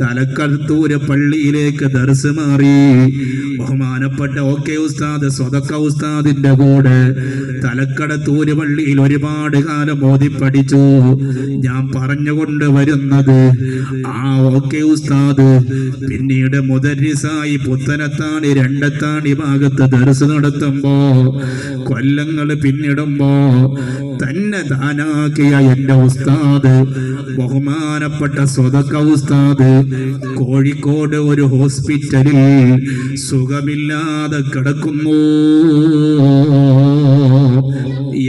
തലക്കൽത്തൂര് പള്ളിയിലേക്ക് ദർസ് മാറി ബഹുമാനപ്പെട്ട ഓക്കെ ഉസ്താദ് സ്വതക്ക ഉസ്താദിന്റെ കൂടെ തലക്കടത്തൂര് പള്ളിയിൽ ഒരുപാട് കാലം ഓതി പഠിച്ചു ഞാൻ പറഞ്ഞുകൊണ്ട് വരുന്നത് ആ ഓക്കെ ഉസ്താദ് പിന്നീട് മുതരിസായി പുത്തനത്താണി രണ്ടത്താണി ഭാഗത്ത് ദർസ് നടത്തുമ്പോ കൊല്ലങ്ങൾ പിന്നിടുമ്പോ തന്നെ താനാക്കിയ എന്റെ ഉസ്താദ് ബഹുമാനപ്പെട്ട സ്വതക്ക ഉസ്താദ് കോഴിക്കോട് ഒരു ഹോസ്പിറ്റലിൽ സുഖമില്ലാതെ കിടക്കുന്നു.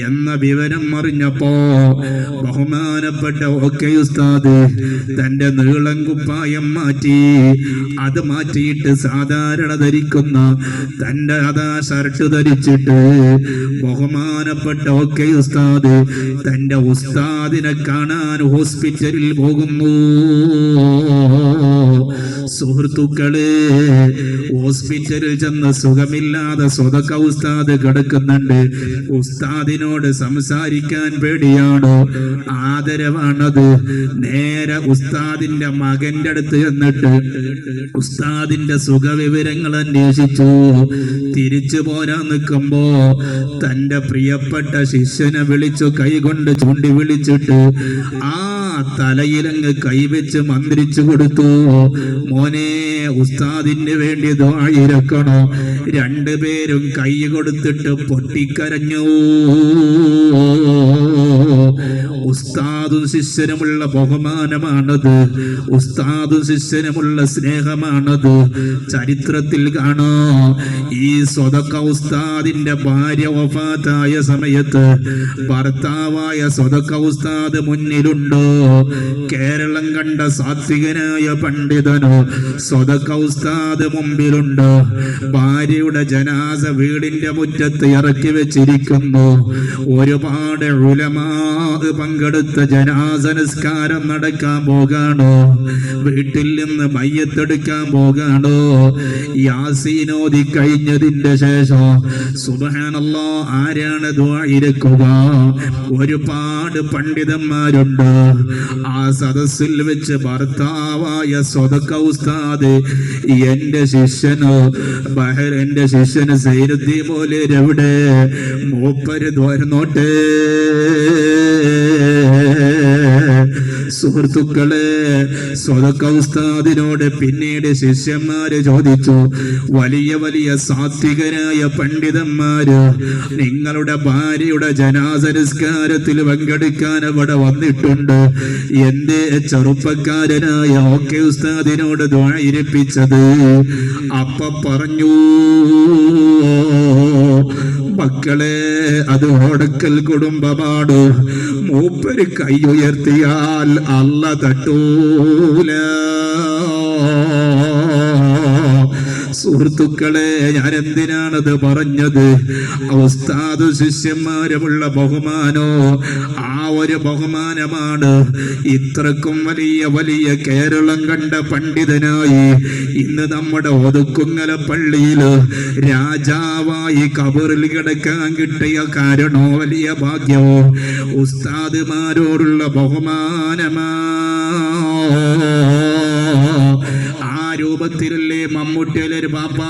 എന്ന വിവരം അറിഞ്ഞപ്പോ ബഹുമാനപ്പെട്ട ഒക്കെ ഉസ്താദ് തന്റെ നീളം കുപ്പായം മാറ്റി അത് മാറ്റിയിട്ട് സാധാരണ ധരിക്കുന്ന തന്റെ അതാ ഷർട്ട് ധരിച്ചിട്ട് ബഹുമാനപ്പെട്ട ഒക്കെ ഉസ്താദ് തന്റെ ഉസ്താദിനെ കാണാൻ ഹോസ്പിറ്റലിൽ പോകുന്നു. സുഹൃത്തുക്കൾ ഹോസ്പിറ്റലിൽ ചെന്ന് സുഖമില്ലാതെ സ്വതക്ക ഉസ്താദ് കിടക്കുന്നുണ്ട്. ഉസ്താദിനോട് സംസാരിക്കാൻ പേടിയാണ്. ആദരവാണത്. നേരെ ഉസ്താദിന്റെ മകന്റെ അടുത്ത് ചെന്നിട്ട് ഉസ്താദിന്റെ സുഖവിവരങ്ങൾ അന്വേഷിച്ചു. തിരിച്ചു പോരാ നിൽക്കുമ്പോ തന്റെ പ്രിയപ്പെട്ട ശിഷ്യനെ വിളിച്ചു കൈകൊണ്ട് ചൂണ്ടി വിളിച്ചിട്ട് ആ തലയിലങ്ങ് കൈവച്ച് മന്ത്രിച്ചു കൊടുത്തു. മോനെ ഉസ്താദിന് വേണ്ടി ദ്വായിരക്കണോ രണ്ടുപേരും കൈ കൊടുത്തിട്ട് പൊട്ടിക്കരഞ്ഞു. ഉസ്താദും ശിഷ്യനുമുള്ള ബഹുമാനമാണത്. ഉസ്താദും ശിഷ്യനുമുള്ള സ്നേഹമാണത്. ചരിത്രത്തിൽ കാണോ. ഈ സ്വതക്ക ഉസ്താദിന്റെ ഭാര്യ വഫാത്തായ സമയത്ത് ഭർത്താവായ സ്വതക്ക ഉസ്താദ് മുന്നിലുണ്ടോ. കേരളം കണ്ട സാത്വികനായ പണ്ഡിതനോ സ്വതക്ക ഉസ്താദ് മുമ്പിലുണ്ടോ. ഭാര്യയുടെ ജനാസ വീടിന്റെ മുറ്റത്ത് ഇറക്കി വെച്ചിരിക്കുന്നു. ഒരുപാട് ഉലമാ പങ്കെടുത്ത ജനാസ നിസ്കാരം നടക്കാൻ പോകാണോ? വീട്ടിൽ നിന്ന് മയ്യത്തെടുക്കാൻ പോകാണോ? യാസീനോദി കഴിഞ്ഞതിന്റെ ശേഷം സുബഹാനല്ലോ ആരാണ് ദ്വായിരിക്കുക ഒരുപാട് പണ്ഡിതന്മാരുണ്ട്. ആ സദസ്സിൽ വെച്ച് ഭർത്താവായ സ്വതക്ക ഉസ്താദ് എന്റെ ശിഷ്യനോ ബഹർ എന്റെ ശിഷ്യന് സൈനുദ്ദീൻ പോലെ എവിടെ മൂപ്പര് ദ്വാരുന്നോട്ടേ സുഹൃത്തുക്കളെ സ്വതക്ക ഉസ്താദിനോട് പിന്നീട് ശിഷ്യന്മാര് ചോദിച്ചു വലിയ വലിയ സാത്വികരായ പണ്ഡിതന്മാര് നിങ്ങളുടെ ഭാര്യയുടെ ജനാസനസ്കാരത്തിൽ പങ്കെടുക്കാൻ അവിടെ വന്നിട്ടുണ്ട്. എന്റെ ചെറുപ്പക്കാരനായ ഓക്കെ ഉസ്താദിനോട് ദ്വായിരിപ്പിച്ചത് അപ്പ പറഞ്ഞു മക്കളെ അത് ഓടക്കൽ കുടുംബമാണ്. മൂപ്പര് കൈ ഉയർത്തിയാൽ അല്ല തട്ടൂല. സുഹൃത്തുക്കളെ ഞാൻ എന്തിനാണത് പറഞ്ഞത്? ഉസ്താദ് ശിഷ്യന്മാരുമുള്ള ബഹുമാനോ? ആ ഒരു ബഹുമാനമാണ് ഇത്രക്കും വലിയ വലിയ കേരളം കണ്ട പണ്ഡിതനായി ഇന്ന് നമ്മുടെ ഒതുക്കുങ്ങല പള്ളിയിൽ രാജാവായി കബറിൽ കിടക്കാൻ കിട്ടിയ കാരണോ വലിയ ഭാഗ്യമോ ഉസ്താദുമാരോടുള്ള ബഹുമാനമാ. രൂപത്തിലല്ലേ മമ്മൂട്ടിയിലൊരു പാപ്പ